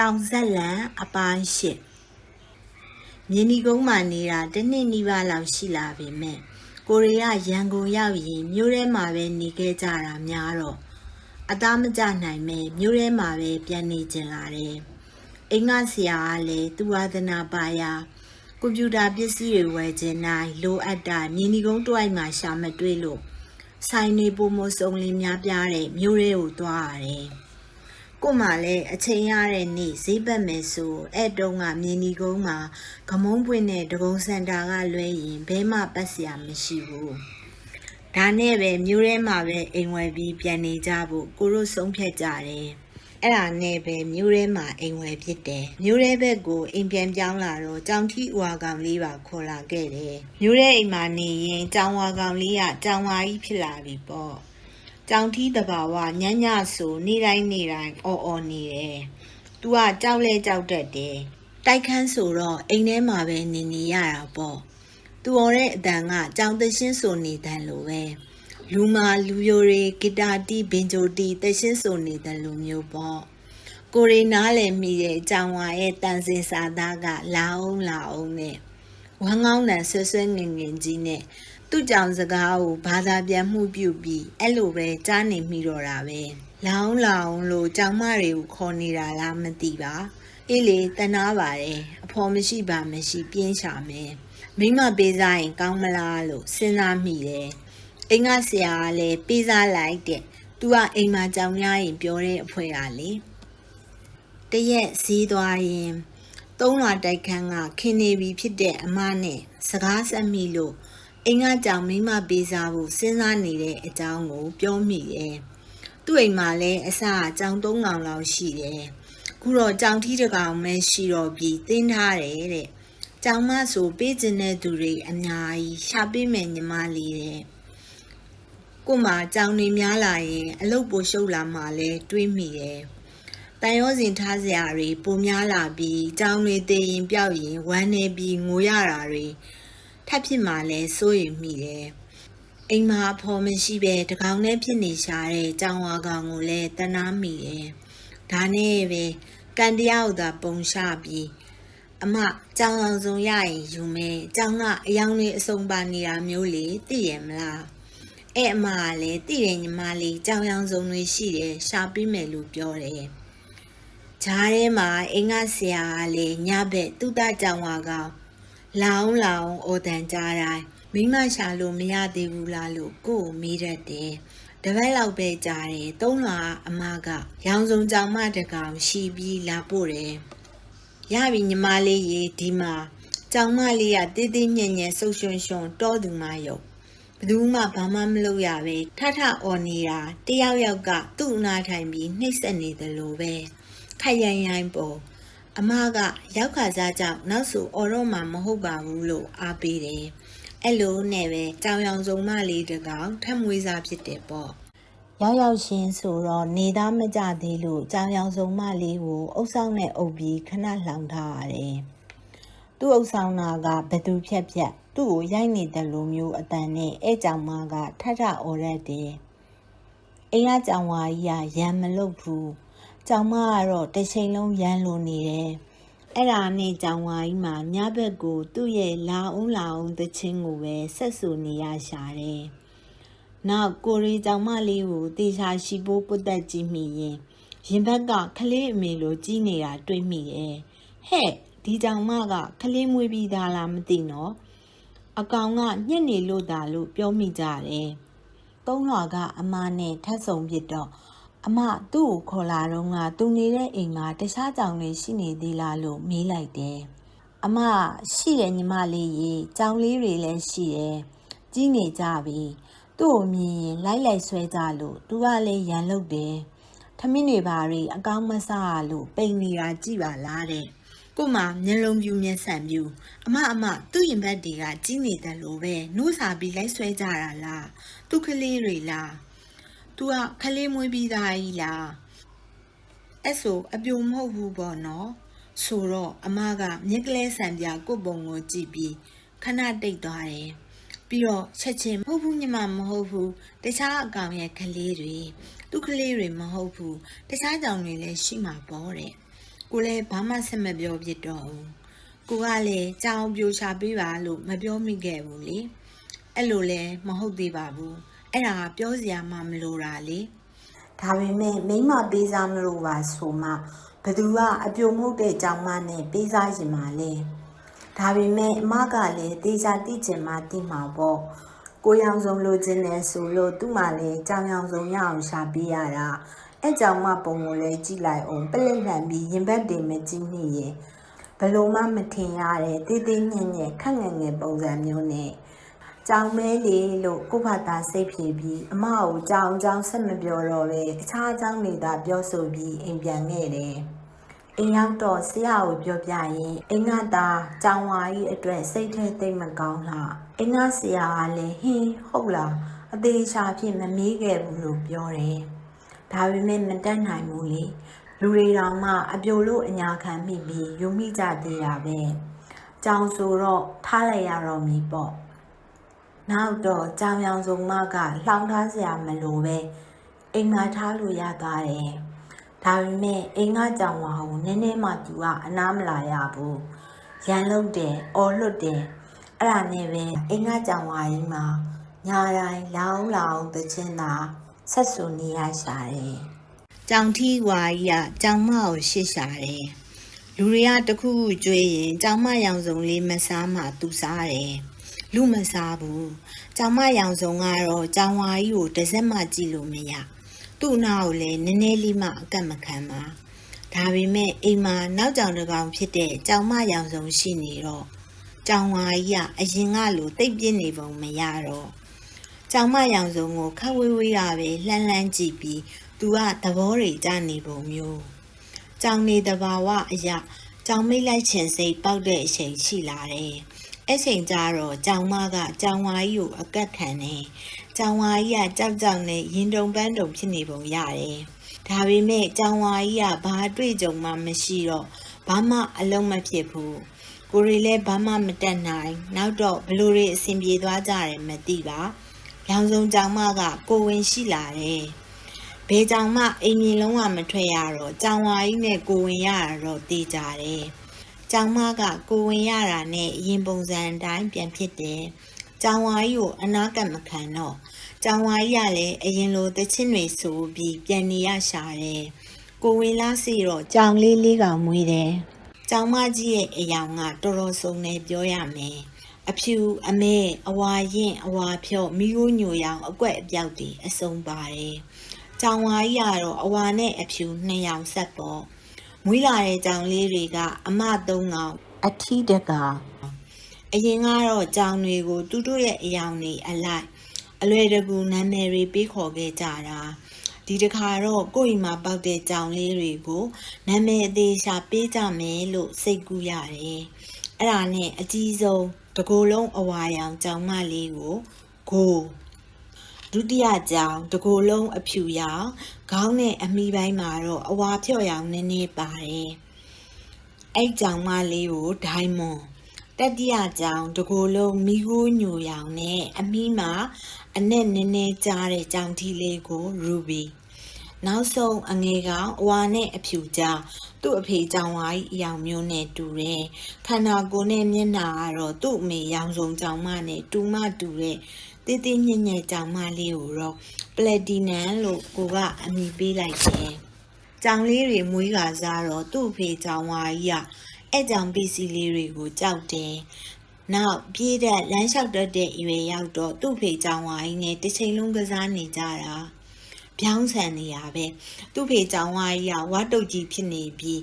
ကြောင်ဇက်လန်အပိုင်းရှစ်မြင်းဒီကုန်းမှာနေတာတစ်နှစ်နီးပါးလောက်ရှိလာပြီမဲ့ကိုရီးယားရန်ကုန်ရောက်ရင်မြို့ထဲမှာပဲနေခဲ့ကြတာများတော့အသားမကျနိုင်မဲ့မြို့ထဲမှာပဲပြန်နေကျင်လာတယ်အိမ်ကဆရာကလည်းသူဝါသနာပါရာကွန်ပျူတာပစ္စည်းတွေဝယ်ခြင်းနိုင်လိုအပ်တာမြင်းဒီကုန်းတွိုက်မှာရှာမတွေ့လို့ဆိုင်နေပုံမစုံလင်းများပြားတဲ့မြို့ထဲကိုသွားရတယ်။ ကို့မှာလည်းအချိန်ရတဲ့နေ့ဈေးပတ်မယ်ဆိုအဲ့တုန်းကမြင်းဒီကုန်းမှာဂမုံးပွင့်တဲ့ဒဂုံစင်တာကလွဲရင်ဘဲမှပတ်စရာမရှိဘူးဒါနဲ့ပဲမြို့ထဲမှာပဲအိမ်ဝယ်ပြီးပြန်နေကြဖို့ကိုတို့ဆုံးဖြတ်ကြတယ်အဲ့ဒါနဲ့ပဲမြို့ထဲမှာအိမ်ဝယ်ဖြစ်တယ်မြို့ထဲဘက်ကိုအိမ်ပြန်ပြောင်းလာတော့ကြောင်ထီဥာကောင်လေးပါခေါ်လာခဲ့တယ်မြို့ထဲအိမ်မှာနေရင်ကြောင်ဝါကောင်လေးကကြောင်ဝါကြီးဖြစ်လာပြီပေါ့ ကြောင်ထီးတဘာဝညံ့ညဆိုနေ့တိုင်းနေ့တိုင်းအော်အော်နေတယ်။ तू ကကြောက်လဲကြောက်တတ်တယ်။တိုက်ခန်းဆိုတော့အိမ်ထဲမှာပဲနေနေရတာပေါ့။ तू ော်တဲ့အတန်ကကြောင်သရှင်းဆိုနေတဲ့လိုပဲ။လူမာလူယိုတွေဂီတာတီးဘင်ဂျိုတီသရှင်းဆိုနေတဲ့လူမျိုးပေါ့။ကိုရီနားလည်းမိတဲ့ကြောင်ဝါရဲ့တန်စင်စာသားကလာအောင်လာအောင်နဲ့ဝမ်းကောင်းတန်ဆွဆွငင်ငင်ကြီးနဲ့ သူ့ကြောင်စကားကိုဘာသာပြန်မှုပြုပြီးအဲ့လိုပဲကြားနေမိတော့တာပဲလောင်းလောင်းလို့ကြောင်မတွေကိုခေါ်နေတာလားမသိပါအေးလေတနာပါတယ်အဖော်မရှိပါမရှိပြင်းရှာမယ်မိမပေးစားရင်ကောင်းမလားလို့စဉ်းစားမိတယ်အိမ်ကဆရာကလည်းပေးစားလိုက်တဲ့သူကအိမ်မှာကြောင်များရင်ပြောတဲ့အဖွဲကလေတရက်ဈေးသွားရင်သုံးလွာတိုက်ခန်းကခင်းနေပြီဖြစ်တဲ့အမနဲ့စကားဆက်မိလို့ အိမ်ကကြောင်မိမပေးစားဖို့စဉ်းစားနေတဲ့အကြောင်းကို ပြောမိတယ်။သူ့အိမ်မှာလည်းအစအကြောင်သုံးကောင်လောက်ရှိတယ်။ခုတော့ကြောင်ထီးတစ်ကောင်ပဲရှိတော့ပြီးတင်းထားတယ်တဲ့။ကြောင်မဆိုပေးခြင်းတဲ့သူတွေအများကြီးရှာပေးမယ်ညီမလေးတဲ့။ကို့မှာကြောင်နေများလာရင်အလုတ်ပိုရှုပ်လာမှလဲတွေးမိတယ်။တန်ရောစင်ထားစရာတွေပုံများလာပြီးကြောင်းတွေတည်ရင်ပြောက်ရင်ဝမ်းနေပြီးငိုရတာတွေ ထပ်ဖြစ်မှလဲစိုးရိမ်မိတယ်။အိမ်မှာအဖော်မရှိပဲတကောင်နဲ့ဖြစ်နေရှာတဲ့ကြောင်ဝါကောင်ကိုလည်းတနာမိတယ်။ဒါနဲ့ပဲကန်တရားကိုသာပုံရှာပြီးအမကြောင်အောင်စုံရရင်ယူမယ်။ကြောင်ကအယောင်လေးအစုံပါနေတာမျိုးလေသိရမလား။အဲ့အမကလည်းသိတယ်ညီမလေးကြောင်ရောင်စုံတွေရှိတယ်ရှာပေးမယ်လို့ပြောတယ်။ဂျားထဲမှာအင်္ဂဆရာကလည်းညဘက်သူ့တကြောင်ဝါကောင် လောင်းလောင်းအိုတန်ကြတိုင်းမိမရှာလို့မရသေးဘူးလားလို့ကို့ကိုမေးတတ်တယ်။တပတ်လောက်ပဲကြာတယ်။သုံးလွာအမကရောင်စုံကြောင်မတကောင်ရှိပြီးလာပို့တယ်။ရပြီညီမလေးရေဒီမှာကြောင်မလေးကတေးသေးညံ့ညံ့ဆုပ်ရွှန်ရွှန်တောသူမယုတ်ဘယ်သူမှဘာမှမလုပ်ရပဲထထအော်နေတာတယောက်ယောက်ကသူ့အနာထိုင်ပြီးနှိပ်စက်နေတယ်လို့ပဲခိုင်ရိုင်ရိုင်ပေါ် အမကရောက်ခါစားကြောင့်နောက်ဆိုအော်တော့မှမဟုတ်ပါဘူးလို့အားပေးတယ်အဲ့လိုနဲ့ပဲကြောင်ရောင်စုံမလေးတကောင်ထပ်မွေးစားဖြစ်တယ်ပေါ့ရောက်ရောက်ချင်းဆိုတော့နေသားမကြသေးလို့ကြောင်ရောင်စုံမလေးကိုအုပ်ဆောင်နဲ့အုပ်ပြီးခဏလှောင်ထားရတယ်သူ့အုပ်ဆောင်နာကဘသူဖြက်ဖြက်သူ့ကိုရိုက်နေတယ်လို့မျိုးအတန်နဲ့အဲ့ကြောင်မကထထအော်ရက်တယ်။အိမ်ကကြောင်ဝါကြီးကရံမလုပ်ဘူး။ ကြောင်မကတော့တစ်ချိန်လုံးရန်လိုနေတယ်။အဲ့ဒါနဲ့ကြောင်ဝါကြီးမှာညဘက်ကိုသူ့ရဲ့လာအောင်လာအောင်သချင်းကိုပဲဆက်ဆူနေရရှာတယ်။နောက်ကိုရီကြောင်မလေးကိုတေချာရှိဖို့ပုတ်တက်ကြည့်မိရင်ရင်ဘက်ကခလေးအမေလိုကြီးနေတာတွေ့မိတယ်။ဟဲ့ဒီကြောင်မကခလေးမွေးပြီးသားလားမသိနော်အကောင်ကညက်နေလို့သာလို့ပြောမိကြတယ်သုံးလွာကအမနဲ့ထပ်ဆုံဖြစ်တော့ အမသူ့ကိုခေါ်လာတော့ကသူနေတဲ့အိမ်မှာတခြားကြောင်တွေရှိနေသေးလားလို့မေးလိုက်တယ်အမရှိတယ်ညီမလေးရေကြောင်လေးတွေလည်းရှိတယ်ကြီးနေကြပြီသူ့ကိုမြင်ရင်လိုက်လိုက်ဆွဲကြလို့သူကလည်းရန်လုတ်တယ်ထမင်းတွေပါတွေအကောင်းမစားရလို့ပိန်နေတာကြည့်ပါလားတဲ့ကို့မှာမျက်လုံးပြူမျက်စံပြူအမအမသူ့ရင်ဘတ်တွေကကြီးနေတယ်လို့ပဲနှိုးစာပြီးလိုက်ဆွဲကြတာလားသူ့ကလေးတွေလား သူကကလေးမွေးပြီးသားကြီးလားအဲ့ဆိုအပြိုမဟုတ်ဘူးပေါ့နော်ဆိုတော့အမကမျက်ကလေးဆံပြကို့ပုံကိုကြည့်ပြီးခဏတိတ်သွားတယ်ပြီးတော့ချက်ချင်းမဟုတ်ဘူးညီမမဟုတ်ဘူးတခြားအကောင်ရဲ့ကလေးတွေသူ့ကလေးတွေမဟုတ်ဘူးတခြားကြောင်တွေလည်းရှိမှာပေါ့တဲ့ကိုလည်းဘာမှဆက်မပြောဖြစ်တော့ဘူးကိုကလည်းကြောင်ပြိုချပေးပါလို့မပြောမိခဲ့ဘူးလေအဲ့လိုလည်းမဟုတ်သေးပါဘူး အဲ့ဒါကပြောစရာမှမလိုတာလေဒါပေမဲ့မိမပေးစားမလို့ပါဆိုမှဘသူကအပြိုမဟုတ်တဲ့ကြောင်မနဲ့ပေးစားရင်မှလဲဒါပေမဲ့အမကလည်းတေချာတိကျင်မှတိမှာပေါ့ကိုရောင်စုံလိုချင်တယ်ဆိုလို့သူ့မှလည်းကြောင်ရောင်စုံရအောင်ရှာပေးရတာအဲ့ကြောင်မပုံကိုလည်းကြည့်လိုက်အောင်ပလိတ်လှန်ပြီးရင်ဘတ်တင်မကြည့်နေရင်ဘလို့မှမထင်ရတဲ့တေးသေးညံ့ညံ့ခက်ငယ်ငယ်ပုံစံမျိုးနဲ့ ကြောင်မဲလေးလို့ကိုဖတာစိတ်ဖြေပြီးအမကိုကြောင်ကြောင်ဆက်မပြောတော့ပဲအခြားအကြောင်းတွေသာပြောဆိုပြီးအိမ်ပြန်ခဲ့တယ်အိမ်ရောက်တော့ဆရာကိုပြောပြရင်အင်္ဂတာကြောင်ဝါကြီးအတွက်စိတ်ထဲသိမ့်မကောင်းလားအင်္ဂဆရာကလည်းဟင်းဟုတ်လားအသေးချာဖြစ်မမေးခဲ့ဘူးလို့ပြောတယ်ဒါပေမဲ့မတတ်နိုင်ဘူးလေလူတွေတောင်မှအပြိုလို့အညာခံမိပြီးယုံမိကြသေးတာပဲကြောင်ဆိုတော့ထားလိုက်ရတော့မည်ပေါ့ နောက်တော့ကြောင်ရောင်စုံမကလှောင်ထားစရာမလိုပဲအိမ်ငါထားလို့ရသွားတယ်ဒါပေမဲ့အိမ်ကကြောင်ဝါကိုနည်းနည်းမှသူကအနားမလာရဘူးရန်လုံးတယ်အော်လွတ်တယ်အဲ့ဒါနဲ့ပဲအိမ်ကကြောင်ဝါကြီးမှာညာတိုင်းလောင်းလောင်းသချင်းသာဆက်ဆူနေရရှာတယ်ကြောင်ထီဝါကြီးကကြောင်မကိုရှစ်ရှာတယ်လူတွေကတခုခုကြွေးရင်ကြောင်မရောင်စုံလေးမစားမှသူစားတယ် လူမစားဘူးကြောင်မရောင်စုံကတော့ကြောင်ဝါကြီးကိုတစ်စက်မှကြည့်လို့မရသူ့နာကိုလည်းနည်းနည်းလေးမှအကတ်မခံပါဒါပေမဲ့အိမ်မှာနောက်ကြောင်တစ်ကောင်ဖြစ်တဲ့ကြောင်မရောင်စုံရှိနေတော့ကြောင်ဝါကြီးကအရင်ကလိုတိတ်ပြင်းနေပုံမရတော့ကြောင်မရောင်စုံကိုခက်ဝေးဝေးရပဲလှမ်းလှမ်းကြည့်ပြီးသူကသဘောတွေကျနေပုံမျိုးကြောင်နေတဘာဝအရာကြောင်မိတ်လိုက်ချင်စိတ်ပေါက်တဲ့အချိန်ရှိလာတယ် အဲ့ချိန်ကျတော့ကြောင်မကကြောင်ဝါကြီးကိုအကတ်ခံနေကြောင်ဝါကြီးကကြောက်ကြောက်နဲ့ရင်တုံပန်းတုံဖြစ်နေပုံရတယ်ဒါပေမဲ့ကြောင်ဝါကြီးကဘာအတွေ့အကြုံမှမရှိတော့ဘာမှအလုံးမဖြစ်ဘူးကိုရီလည်းဘာမှမတက်နိုင်နောက်တော့ဘလို့တွေအဆင်ပြေသွားကြတယ်မသိပါရောင်စုံကြောင်မကကိုဝင်ရှိလာတယ်ဘဲကြောင်မအိမ်မြင်လုံးဝမထွက်ရတော့ကြောင်ဝါကြီးနဲ့ကိုဝင်ရတာတော့တေးကြတယ် ကျောင်းမကကိုဝင်ရတာနဲ့ရင်ပုံစံအတိုင်းပြန်ဖြစ်တယ်။ကျောင်းဝါကြီးကိုအနာကပ်မခံတော့ကျောင်းဝါကြီးကလည်းအရင်လိုတချင်းတွေဆိုပြီးပြန်နေရရှာတယ်။ကိုဝင်လာစီတော့ကျောင်းလေးလေးကောင်မွေးတယ်။ကျောင်းမကြီးရဲ့အယောင်ကတော်တော်ဆုံးနေပြောရမယ်။အဖြူအမဲအဝါရင်အဝါဖြော့မိခိုးညိုရောင်အကွက်အပြောက်တွေအစုံပါတယ်။ကျောင်းဝါကြီးကတော့အဝါနဲ့အဖြူနှစ်ယောင်ဆက်ပေါ့။ မွေးလာတဲ့ကြောင်လေးတွေကအမသုံးကောင်အထီးတကအရင်ကတော့ကြောင်တွေကိုသူတို့ရဲ့အယောင်တွေအလိုက်အလွယ်တကူနာမည်တွေပေးခေါ်ခဲ့ကြတာဒီတခါတော့ကိုယ့်အိမ်မှာပေါက်တဲ့ကြောင်လေးတွေကိုနာမည်အသေးချာပေးကြမယ်လို့စိတ်ကူးရတယ်အဲ့ဒါနဲ့အကြီးဆုံးတကိုယ်လုံးအဝါရောင်ကြောင်မလေးကိုကို ဒုတိယကြောင်တကိုယ်လုံးအဖြူရောင်ခေါင်းနဲ့အမိပိုင်းမှာတော့အဝါဖြော့ရောင်နည်းနည်းပါတယ်အဲ့ကြောင်မလေးကိုဒိုင်းမွန်တတိယကြောင်တကိုယ်လုံးမိခိုးညိုရောင်နဲ့အမိမှာအနဲ့နည်းနည်းကြားတဲ့ကြောင်ထီလေးကိုရူဘီနောက်ဆုံးအငယ်ကောင်အဝါနဲ့အဖြူကြားသူ့အဖေကြောင်ဝါကြီးအယောင်မျိုးနဲ့တူတယ်ခန္ဓာကိုယ်နဲ့မျက်နှာကတော့သူ့အမေရောင်စုံကြောင်မနဲ့တူမတူတဲ့ တေးသေးညံ့ညံ့ကြောင်မလေးကိုတော့ပလက်တီနမ်လို့ကိုကအမည်ပေးလိုက်တယ်။ကြောင်လေးတွေမွေးကစားတော့သူ့အဖေကြောင်ဝါကြီးကအဲ့ကြောင်ပစ္စည်းလေးတွေကိုကြောက်တယ်။နောက်ပြေးတဲ့လမ်းလျှောက်တတ်တဲ့အရွယ်ရောက်တော့သူ့ဖေကြောင်ဝါကြီးနဲ့တစ်ချိန်လုံးကစားနေကြတာ။ပြောင်းဆန်နေရပဲ။သူ့ဖေကြောင်ဝါကြီးကဝါတုတ်ကြီးဖြစ်နေပြီး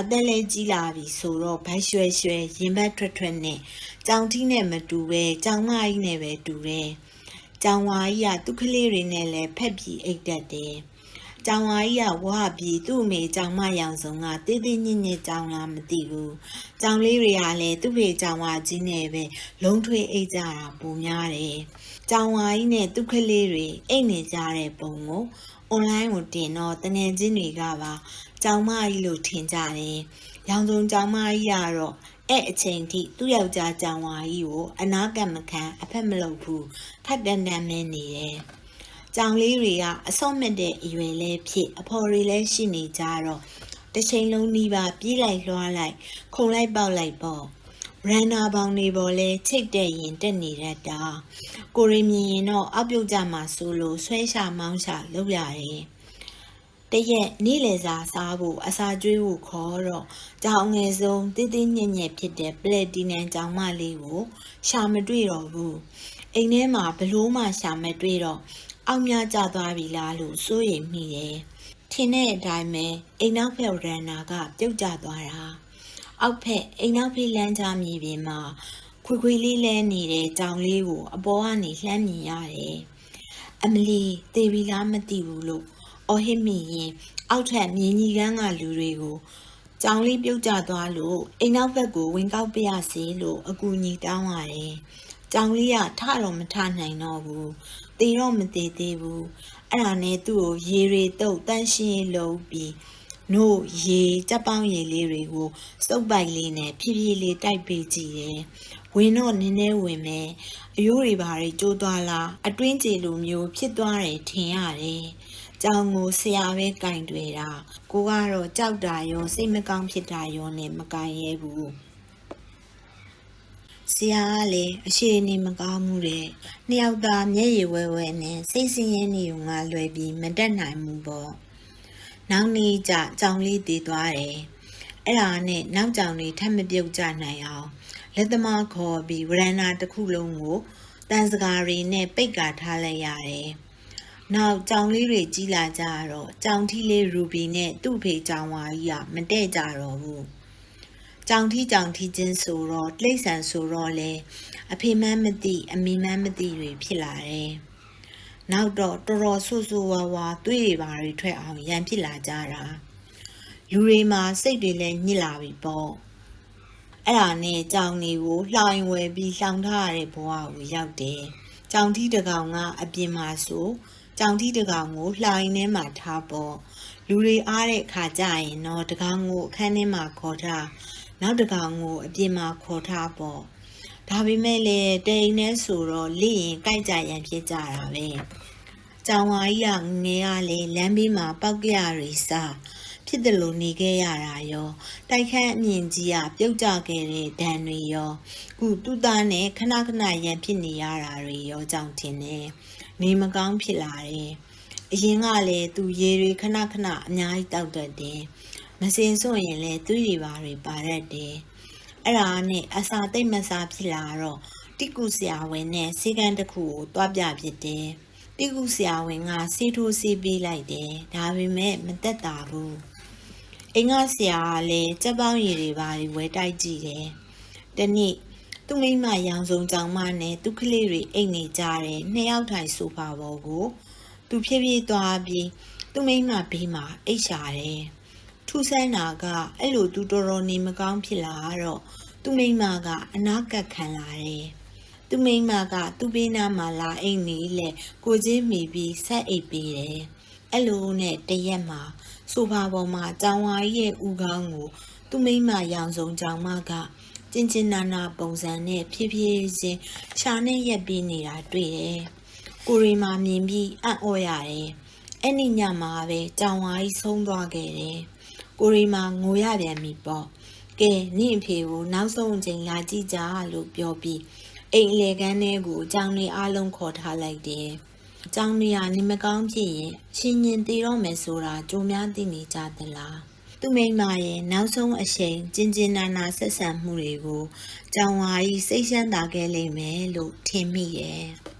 အသက်လဲကြီးလာပြီဆိုတော့ဗိုက်ရွှဲရွှဲရင်ဘတ်ထွက်ထွက်နဲ့ကြောင်ထီးနဲ့မတူပဲကြောင်မကြီးနဲ့ပဲတူတယ်။ကြောင်ဝါကြီးကသူ့ကလေးတွေနဲ့လည်းဖက်ပြီးအိတ်တက်တယ်။ကြောင်ဝါကြီးကဝါပြီးသူ့အမေကြောင်မရောင်စုံကတေးသေးညစ်ညစ်ကြောင်လားမသိဘူး။ကြောင်လေးတွေကလည်းသူ့ဖေကြောင်ဝါကြီးနဲ့ပဲလုံးထွေးအိတ်ကြတာပုံများတယ်။ကြောင်ဝါကြီးနဲ့သူ့ကလေးတွေအိတ်နေကြတဲ့ပုံကိုအွန်လိုင်းကိုတင်တော့တငယ်ချင်းတွေကပါ ကြောင်မကြီးလို့ထင်ကြတယ်။ရောင်စုံကြောင်မကြီးကတော့အဲ့အချိန်ထိသူ့ယောက်ျားကြောင်ဝါကြီးကိုအနာကမခံအဖက်မလုပ်ဘူးထပ်တန်တန်မင်းနေတယ်။ကြောင်လေးတွေကအစော့မဲ့တဲ့အရွယ်လဲဖြစ်အဖော်တွေလည်းရှိနေကြတော့တစ်ချိန်လုံးနှီးပါပြေးလိုက်လွှားလိုက်ခုံလိုက်ပေါက်လိုက်ပေါ့ရန်နာပေါင်းနေပေါ်လဲချိတ်တဲ့ရင်တက်နေတတ်တာကိုရီမြင်ရင်တော့အောက်ပြုတ်ကြမှာဆိုလို့ဆွဲရှာမောင်းရှာလုပ်ရတယ် တရက်နေ့လယ်စာစားဖို့အစာကျွေးဖို့ခေါ်တော့ကြောင်ငယ်ဆုံးတင်းတင်းညက်ညက်ဖြစ်တဲ့ပလက်တီနမ်ကြောင်မလေးကိုရှာမတွေ့တော့ဘူးအိမ်ထဲမှာဘလို့မှရှာမတွေ့တော့အောက်မြကျသွားပြီလားလို့စိုးရိမ်မိတယ်ထင်တဲ့အတိုင်းပဲအိမ်နောက်ဖက်ရန်နာကပြုတ်ကျသွားတာအောက်ဖက်အိမ်နောက်ဖေးလမ်းကြားမြေပြင်မှာခွေခွေလေးလဲနေတဲ့ကြောင်လေးကိုအပေါ်ကနေလှမ်းမြင်ရတယ်အမလီတေဗီလားမသိဘူးလို့ အော်ဟစ်မိရင်အောက်ထက်မြင်းကြီးကန်းကလူတွေကိုကြောင်လေးပြုတ်ကျသွားလို့အိမ်နောက်ဘက်ကိုဝင်ကောက်ပြရစီလို့အကူညီတောင်းရတယ်။ကြောင်လေးကထတော့မထနိုင်တော့ဘူး။တေတော့မတေသေးဘူး။အဲ့ဒါနဲ့သူ့ကိုရေတွေတုပ်တန့်ရှင်းလုပ်ပြီးနို့ရေကြက်ပေါင်းရေလေးတွေကိုစုပ်ပိုက်လေးနဲ့ဖြည်းဖြည်းလေးတိုက်ပေးကြည့်တယ်။ဝင်တော့နည်းနည်းဝင်မယ်။အယိုးတွေဘာတွေကျိုးသွားလားအတွင်းကြေလိုမျိုးဖြစ်သွားတယ်ထင်ရတယ်။ ကြောင်ကိုဆရာပဲကင်တွေ့တာကိုကတော့ကြောက်တာရောစိတ်မကောင်းဖြစ်တာရောနဲ့မကင်ရဲဘူးဆရာကလည်းအရှိန်နေမကောင်းမှုတဲ့နှစ်ယောက်သားမျက်ရည်ဝဲဝဲနဲ့စိတ်ဆင်းရဲနေုံကလွယ်ပြီးမတက်နိုင်ဘူးပေါ့နောက်နေ့ကျကြောင်လေးတည်သွားတယ်အဲ့ဒါနဲ့နောက်ကြောင်လေးထပ်မပြုတ်ကြနိုင်အောင်လက်သမားခေါ်ပြီးဝရဏာတစ်ခုလုံးကိုတန်စကားရီနဲ့ပိတ်ကာထားလိုက်ရတယ် နောက်ကြောင်လေးတွေကြီးလာကြတော့ကြောင်ထီးလေးရူဘီနဲ့သူ့ဖေကြောင်ဝါကြီးကမတဲ့ကြတော့ဘူးကြောင်ထီးကြောင်ထီးချင်းဆိုတော့တိတ်ဆန်ဆိုတော့လေအဖေမန်းမသိအမေမန်းမသိတွေဖြစ်လာတယ်နောက်တော့တော်တော်ဆူဆူဝါဝါတွေးတွေပါတွေထွက်အောင်ရန်ဖြစ်လာကြတာလူတွေမှာစိတ်တွေလည်းညစ်လာပြီပေါ့အဲ့ဒါနဲ့ကြောင်တွေကိုလှောင်ဝယ်ပြီးလှောင်ထားရတဲ့ဘဝကိုရောက်တယ်ကြောင်ထီးတကောင်ကအပြင်မှာဆို ကြောင်ထီးတကောင်ကိုလှိုင်ထဲမှာထားပေါ့လူတွေအားတဲ့အခါကျရင်တော့တကောင်ကိုအခန်းထဲမှာခေါ်ထားနောက်တကောင်ကိုအပြင်မှာခေါ်ထားပေါ့ဒါပေမဲ့လည်းတိမ်နဲ့ဆိုတော့လိရင်ကြိုက်ကြရန်ဖြစ်ကြတာပဲကြောင်ဝါကြီးကငယ်ကလေလမ်းဘေးမှာပောက်ကရရီစားဖြစ်တယ်လို့နေခဲ့ရတာရောတိုက်ခန်းအမြင့်ကြီးကပြုတ်ကျခဲ့တဲ့ဒဏ်တွေရောခုသူ့သားနဲ့ခဏခဏရန်ဖြစ်နေရတာတွေရောကြောင့်တင်နေ နေမကောင်းဖြစ်လာတယ်အရင်ကလည်းသူရေတွေခဏခဏအများကြီးတောက်တတ်တယ်မစင်စွန့်ရင်လည်းသွေးတွေပါတွေပါတတ်တယ်အဲ့ဒါနဲ့အစာတိတ်မစားဖြစ်လာတော့တိကုဆရာဝန်နဲ့စေကန်းတစ်ခုကိုတွားပြဖြစ်တယ်တိကုဆရာဝန်ကဆေးထိုးဆေးပေးလိုက်တယ်ဒါပေမဲ့မသက်သာဘူးအင်္ဂါဆရာကလည်းကြက်ပေါင်းရည်တွေပါဝယ်တိုက်ကြည့်တယ်တနေ့ သူ့မိမရောင်စုံကြောင်မနဲ့သူ့ကလေးတွေအိတ်နေကြတယ်နှစ်ယောက်ထိုင်ဆိုဖာပေါ်ကိုသူဖြည်းဖြည်းသွားပြီးသူ့မိမဘေးမှာအိတ်ရှာတယ်ထူဆန်းနာကအဲ့လိုသူတော်တော်နေမကောင်းဖြစ်လာတော့သူ့မိမကအနာကပ်ခံလာတယ်သူမိမကသူ့ဘေးနားမှာလာအိတ်နေလေကိုချင်းမိပြီးဆက်အိတ်ပေးတယ်အဲ့လိုနဲ့တရက်မှာဆိုဖာပေါ်မှာကြောင်ဝါကြီးရဲ့ဥကောင်းကိုသူ့မိမရောင်စုံကြောင်မက ကျင်ကျင်နာနာပုံစံနဲ့ဖြည်းဖြည်းချင်းရှာနဲ့ရက်ပြီးနေတာတွေ့တယ်။ကိုရီမာမြင်ပြီးအံ့ဩရတယ်။အဲ့ဒီညမှာပဲကြောင်ဝါကြီးဆုံးသွားခဲ့တယ်။ကိုရီမာငိုရပြန်ပြီပေါ့။ကဲနင့်အဖေကိုနောက်ဆုံးအချိန်လာကြည့်ကြလို့ပြောပြီးအိမ်အလေကန်းထဲကိုအကြောင်းလေးအားလုံးခေါ်ထားလိုက်တယ်။အကြောင်းလေးကနေမကောင်းဖြစ်ရင်ရှင်ရင်တည်တော့မယ်ဆိုတာကြိုးများသိနေကြသလား။ သူမိမရဲ့နောက်ဆုံးအချိန်ကျင်ကျင်နာနာဆက်ဆံမှုတွေကိုကြောင်ဝါကြီးစိတ်ရှမ်းသာခဲ့လိမ့်မယ်လို့ထင်မိရဲ့။